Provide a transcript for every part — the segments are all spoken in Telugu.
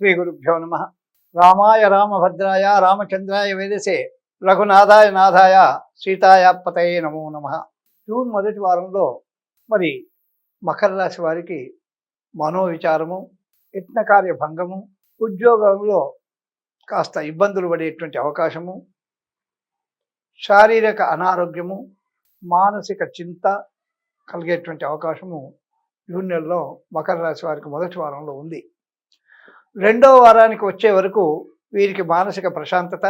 శ్రీ గురుభ్యో నమ. రామాయ రామభద్రాయ రామచంద్రాయ వేదసే రఘునాథాయ నాథాయ సీతాయ నమో నమ. జూన్ మొదటి వారంలో మరి మకర రాశి వారికి మనోవిచారము యత్నకార్య భంగము ఉద్యోగంలో కాస్త ఇబ్బందులు పడేటువంటి అవకాశము శారీరక అనారోగ్యము మానసిక చింత కలిగేటువంటి అవకాశము జూన్ నెలలో మకర రాశి వారికి మొదటి వారంలో ఉంది. రెండో వారానికి వచ్చే వరకు వీరికి మానసిక ప్రశాంతత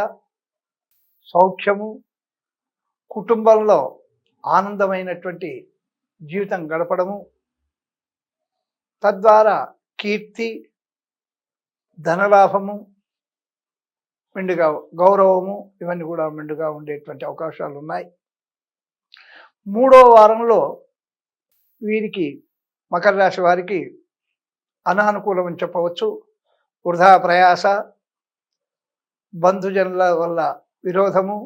సౌఖ్యము కుటుంబంలో ఆనందమైనటువంటి జీవితం గడపడము తద్వారా కీర్తి ధనలాభము మెండుగా గౌరవము ఇవన్నీ కూడా మెండుగా ఉండేటువంటి అవకాశాలు ఉన్నాయి మూడో వారంలో వీరికి మకర రాశి వారికి అనానుకూలం అని చెప్పవచ్చు. వృధా ప్రయాస బంధుజనుల వల్ల విరోధము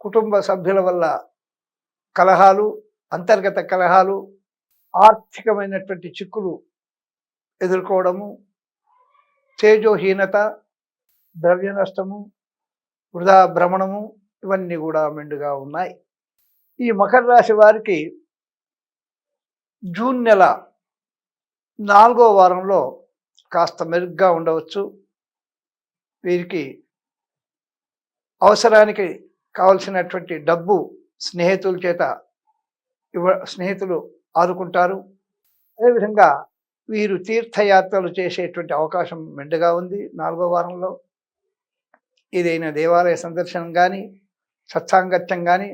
కుటుంబ సభ్యుల వల్ల కలహాలు అంతర్గత కలహాలు ఆర్థికమైనటువంటి చిక్కులు ఎదుర్కోవడము తేజోహీనత ద్రవ్య నష్టము వృధా భ్రమణము ఇవన్నీ కూడా మెండుగా ఉన్నాయి. ఈ మకర రాశి వారికి జూన్ నెల నాలుగో వారంలో కాస్త మెరుగ్గా ఉండవచ్చు. వీరికి అవసరానికి కావలసినటువంటి డబ్బు స్నేహితుల చేత ఇవ్వ స్నేహితులు ఆదుకుంటారు. అదేవిధంగా వీరు తీర్థయాత్రలు చేసేటువంటి అవకాశం మెండుగా ఉంది నాలుగో వారంలో. ఏదైనా దేవాలయ సందర్శనం కానీ సత్సాంగత్యం కానీ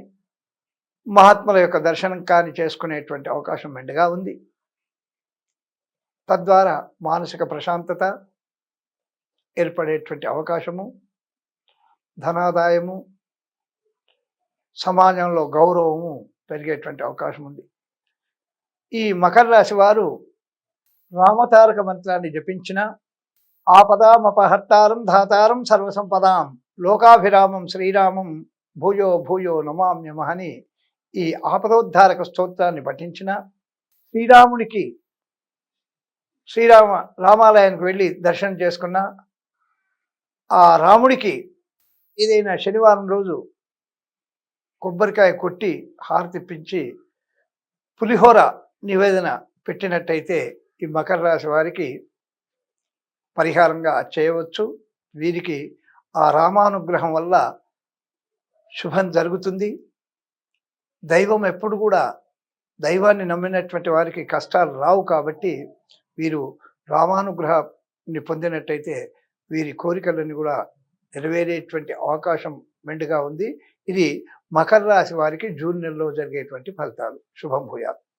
మహాత్ముల యొక్క దర్శనం కానీ చేసుకునేటువంటి అవకాశం మెండుగా ఉంది. తద్వారా మానసిక ప్రశాంతత ఏర్పడేటువంటి అవకాశము ధనాదాయము సమాజంలో గౌరవము పెరిగేటువంటి అవకాశం ఉంది ఈ మకర రాశి వారు రామతారక మంత్రాన్ని జపించిన ఆపదామపహర్తారం ధాతారం సర్వసంపదాం లోకాభిరామం శ్రీరామం భూయో భూయో నమామ్యమహని ఈ ఆపదోద్ధారక స్తోత్రాన్ని పఠించిన శ్రీరామునికి శ్రీరామ రామాలయానికి వెళ్ళి దర్శనం చేసుకున్న ఆ రాముడికి ఏదైనా శనివారం రోజు కొబ్బరికాయ కొట్టి హారతిప్పించి పులిహోర నివేదన పెట్టినట్టయితే ఈ మకర రాశి వారికి పరిహారంగా చేయవచ్చు. వీరికి ఆ రామానుగ్రహం వల్ల శుభం జరుగుతుంది. దైవం ఎప్పుడు కూడా దైవాన్ని నమ్మినటువంటి వారికి కష్టాలు రావు కాబట్టి వీరు రామానుగ్రహాన్ని పొందినట్టయితే వీరి కోరికలన్నీ కూడా నెరవేరేటువంటి అవకాశం మెండుగా ఉంది. ఇది మకర రాశి వారికి జూన్ నెలలో జరిగేటువంటి ఫలితాలు. శుభం భూయాలు